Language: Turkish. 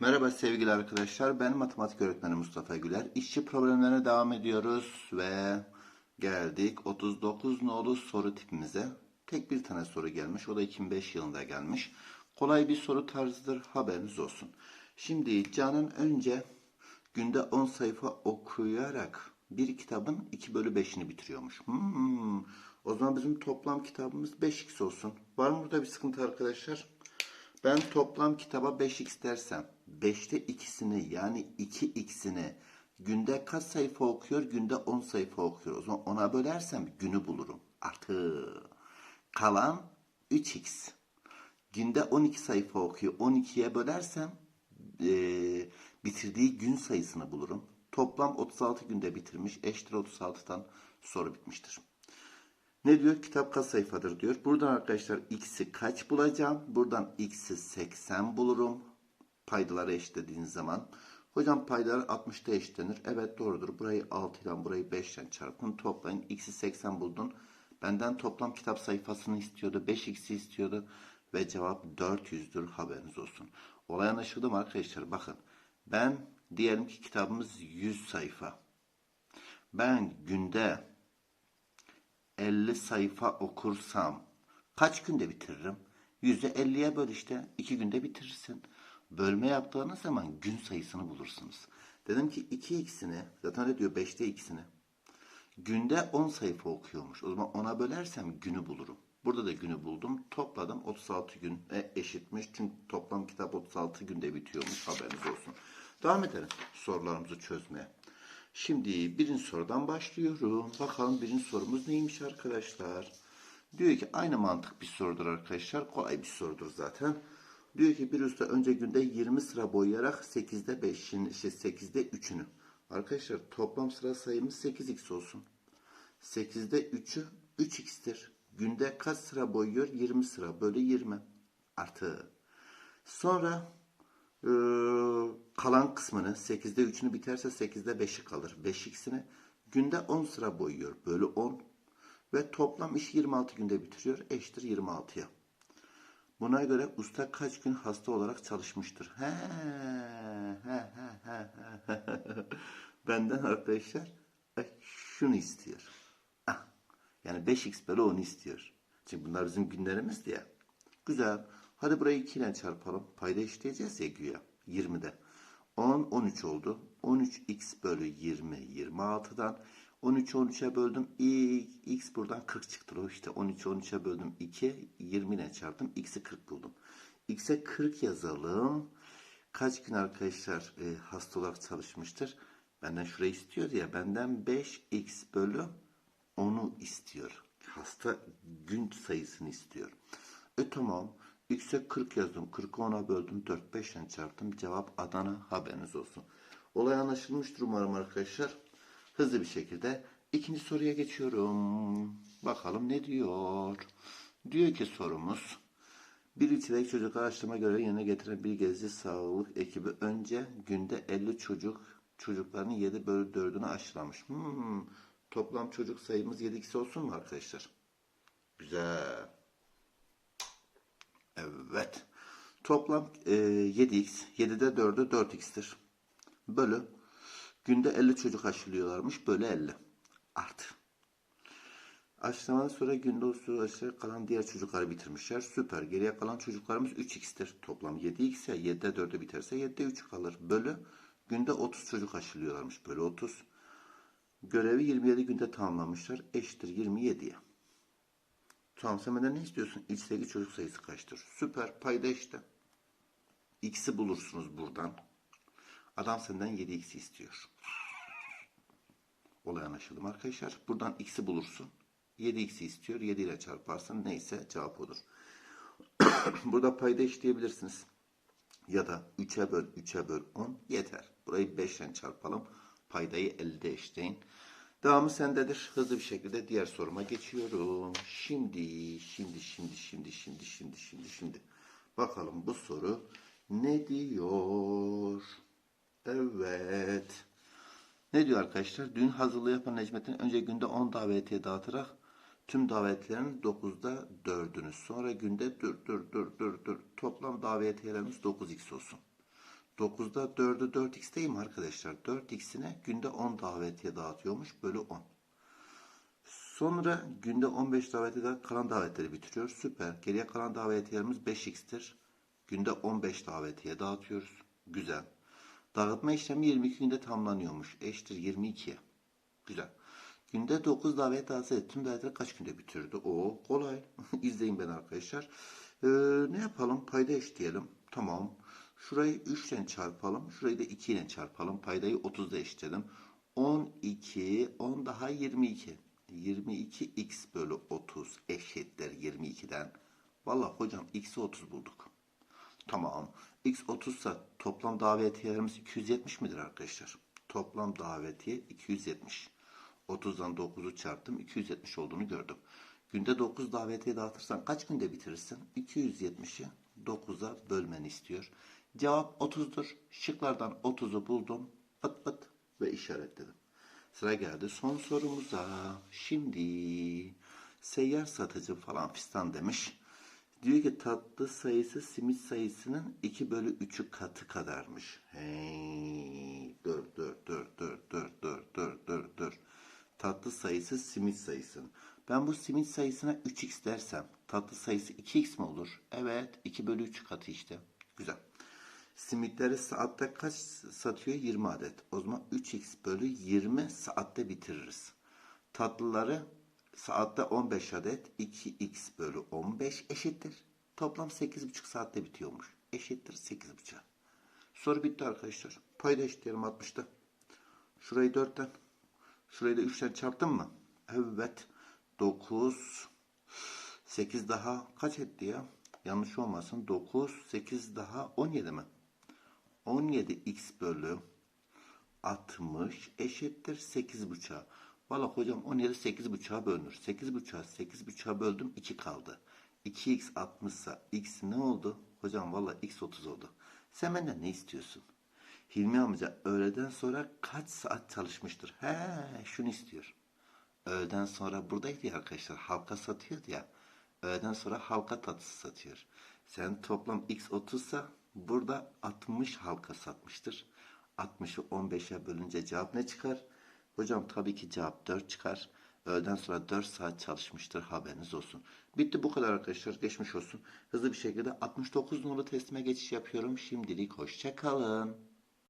Merhaba sevgili arkadaşlar. Ben matematik öğretmeni Mustafa Güler. İşçi problemlerine devam ediyoruz ve geldik 39 nolu soru tipimize. Tek bir tane soru gelmiş. O da 2005 yılında gelmiş. Kolay bir soru tarzıdır. Haberiniz olsun. Şimdi Can'ın önce günde 10 sayfa okuyarak bir kitabın 2 bölü 5'ini bitiriyormuş. Hmm. O zaman bizim toplam kitabımız 5x olsun. Var mı burada bir sıkıntı arkadaşlar? Ben toplam kitaba 5x dersem 5'te ikisini yani 2x'ini günde kaç sayfa okuyor? Günde 10 sayfa okuyor. O zaman ona bölersem günü bulurum. Artı kalan 3x. Günde 12 sayfa okuyor. 12'ye bölersem eee, bitirdiği gün sayısını bulurum. Toplam 36 günde bitirmiş. Eşittir 36'dan soru bitmiştir. Ne diyor? Kitap kaç sayfadır diyor. Buradan arkadaşlar x'i kaç bulacağım? Buradan x'i 80 bulurum. Paydaları eşitlediğiniz zaman. Hocam paydalar 60'ta eşitlenir. Evet doğrudur. Burayı 6 ile burayı 5 ile çarpın. Toplayın. x'i 80 buldun. Benden toplam kitap sayfasını istiyordu. 5x'i istiyordu. Ve cevap 400'dür. Haberiniz olsun. Olay anlaşıldı mı arkadaşlar? Bakın. Ben diyelim ki kitabımız 100 sayfa. Ben günde 50 sayfa okursam kaç günde bitiririm? Yüzde 50'ye böl işte. 2 günde bitirirsin. Bölme yaptığınız zaman gün sayısını bulursunuz. Dedim ki 2x'ini zaten ne diyor 5'te x'ini. Günde 10 sayfa okuyormuş. O zaman ona bölersem günü bulurum. Burada da günü buldum. Topladım 36 gün e, eşitmiş. Çünkü toplam kitap 36 günde bitiyormuş. Haberiniz olsun. Devam edelim sorularımızı çözmeye. Şimdi birinci sorudan başlıyorum. Bakalım birinci sorumuz neymiş arkadaşlar? Diyor ki aynı mantık bir sorudur arkadaşlar. Kolay bir sorudur zaten. Diyor ki bir usta önce günde 20 sıra boyayarak 8'de 5'in işte 8'de 3'ünü. Arkadaşlar toplam sıra sayımız 8x olsun. 8'de 3'ü 3x'tir. Günde kaç sıra boyuyor? 20 sıra bölü 20 artı. Sonra ee, kalan kısmını 8'de 3'ünü biterse 8'de 5'i kalır. 5x'ini günde 10 sıra boyuyor. Bölü 10 ve toplam iş 26 günde bitiriyor. Eşittir 26'ya. Buna göre usta kaç gün hasta olarak çalışmıştır? He, he, he, he, he. Benden arkadaşlar e, şunu istiyor. Ah, yani 5x bölü 10 istiyor. Çünkü bunlar bizim günlerimiz ya. Güzel. Hadi burayı 2 ile çarpalım. Payda eşitleyeceğiz ya güya. 20'de. 10, 13 oldu. 13x bölü 20, 26'dan. 13'ü 13'e böldüm. X buradan 40 çıktı. O işte 13'ü 13'e böldüm. 2, 20 ile çarptım. X'i 40 buldum. X'e 40 yazalım. Kaç gün arkadaşlar e, hasta olarak çalışmıştır? Benden şurayı istiyor ya. Benden 5x bölü 10'u istiyor. Hasta gün sayısını istiyor. E tamam. X'e 40 yazdım. 40'ı 10'a böldüm. 4 5 ile çarptım. Cevap Adana. Haberiniz olsun. Olay anlaşılmıştır umarım arkadaşlar. Hızlı bir şekilde ikinci soruya geçiyorum. Bakalım ne diyor. Diyor ki sorumuz. Bir ilçedeki çocuk araştırma görevi yerine getiren bir gezi sağlık ekibi önce günde 50 çocuk çocukların 7 bölü 4'ünü aşılamış. Hmm, toplam çocuk sayımız 7 kişi olsun mu arkadaşlar? Güzel. Evet. Toplam e, 7x. 7'de 4'ü 4x'tir. Bölü. Günde 50 çocuk aşılıyorlarmış. Bölü 50. Artı. Aşılamadan sonra günde o süre aşılayan kalan diğer çocukları bitirmişler. Süper. Geriye kalan çocuklarımız 3x'tir. Toplam 7x ya 7'de 4'ü biterse 7'de 3 kalır. Bölü. Günde 30 çocuk aşılıyorlarmış. Bölü 30. Görevi 27 günde tamamlamışlar. Eşittir 27'ye. Tamam benden ne istiyorsun? İçteki çocuk sayısı kaçtır? Süper. Payda işte. X'i bulursunuz buradan. Adam senden 7x'i istiyor. Olay anlaşıldı mı arkadaşlar? Buradan x'i bulursun. 7x'i istiyor. 7 ile çarparsın. Neyse cevap odur. Burada payda eşleyebilirsiniz. Ya da 3'e böl 3'e böl 10 yeter. Burayı 5 ile çarpalım. Paydayı 50'de eşleyin. Devamı sendedir. Hızlı bir şekilde diğer soruma geçiyorum. Şimdi, şimdi, şimdi, şimdi, şimdi, şimdi, şimdi, şimdi. Bakalım bu soru ne diyor? Evet. Ne diyor arkadaşlar? Düğün hazırlığı yapan Necmettin önce günde 10 davetiye dağıtarak tüm davetlerin 9'da 4'ünü sonra günde dur dur dur dur dur toplam davetiyelerimiz 9x olsun. 9'da 4'ü 4x değil mi arkadaşlar? 4x'ine günde 10 davetiye dağıtıyormuş. Bölü 10. Sonra günde 15 davetiye kalan davetleri bitiriyor. Süper. Geriye kalan davetiyelerimiz 5x'tir. Günde 15 davetiye dağıtıyoruz. Güzel. Dağıtma işlemi 22 günde tamamlanıyormuş. Eşittir 22'ye. Güzel. Günde 9 davet dağıtsa tüm davetleri kaç günde bitirdi? O kolay. İzleyin beni arkadaşlar. Ee, ne yapalım? Payda eşitleyelim. Tamam. Şurayı 3 ile çarpalım. Şurayı da 2 ile çarpalım. Paydayı 30'da eşitleyelim. 12, 10 daha 22. 22x bölü 30 eşittir 22'den. Vallahi hocam x'i 30 bulduk. Tamam. X 30 ise toplam davetiyelerimiz 270 midir arkadaşlar? Toplam davetiye 270. 30'dan 9'u çarptım 270 olduğunu gördüm. Günde 9 davetiye dağıtırsan kaç günde bitirirsin? 270'i 9'a bölmeni istiyor. Cevap 30'dur. Şıklardan 30'u buldum. Pıt pıt ve işaretledim. Sıra geldi son sorumuza. Şimdi seyyar satıcı falan fistan demiş. Diyor ki tatlı sayısı simit sayısının 2 bölü 3'ü katı kadarmış. Hey, dur dur dur dur dur dur dur dur dur. Tatlı sayısı simit sayısı. Ben bu simit sayısına 3x dersem tatlı sayısı 2x mi olur? Evet 2 bölü 3 katı işte. Güzel. Simitleri saatte kaç satıyor? 20 adet. O zaman 3x bölü 20 saatte bitiririz. Tatlıları saatte 15 adet. 2x bölü 15 eşittir. Toplam 8,5 saatte bitiyormuş. Eşittir 8,5. Soru bitti arkadaşlar. Payda eşitleyelim 60'ta. Şurayı 4'ten. Şurayı da 3'ten çarptın mı? Evet. 9. 8 daha kaç etti ya? Yanlış olmasın. 9, 8 daha 17 mi? 17x bölü 60 eşittir 8,5'a. Valla hocam 17 8,5'a bölünür. 8,5'a 8,5'a böldüm 2 kaldı. 2x 60 ise x ne oldu? Hocam valla x 30 oldu. Sen benden ne istiyorsun? Hilmi amca öğleden sonra kaç saat çalışmıştır? He şunu istiyor. Öğleden sonra buradaydı ya arkadaşlar. Halka satıyordu ya. Öğleden sonra halka tatlısı satıyor. Sen toplam x 30 ise burada 60 halka satmıştır. 60'ı 15'e bölünce cevap ne çıkar? Hocam tabii ki cevap 4 çıkar. Öğleden sonra 4 saat çalışmıştır haberiniz olsun. Bitti bu kadar arkadaşlar geçmiş olsun. Hızlı bir şekilde 69 numaralı teslime geçiş yapıyorum. Şimdilik hoşça kalın.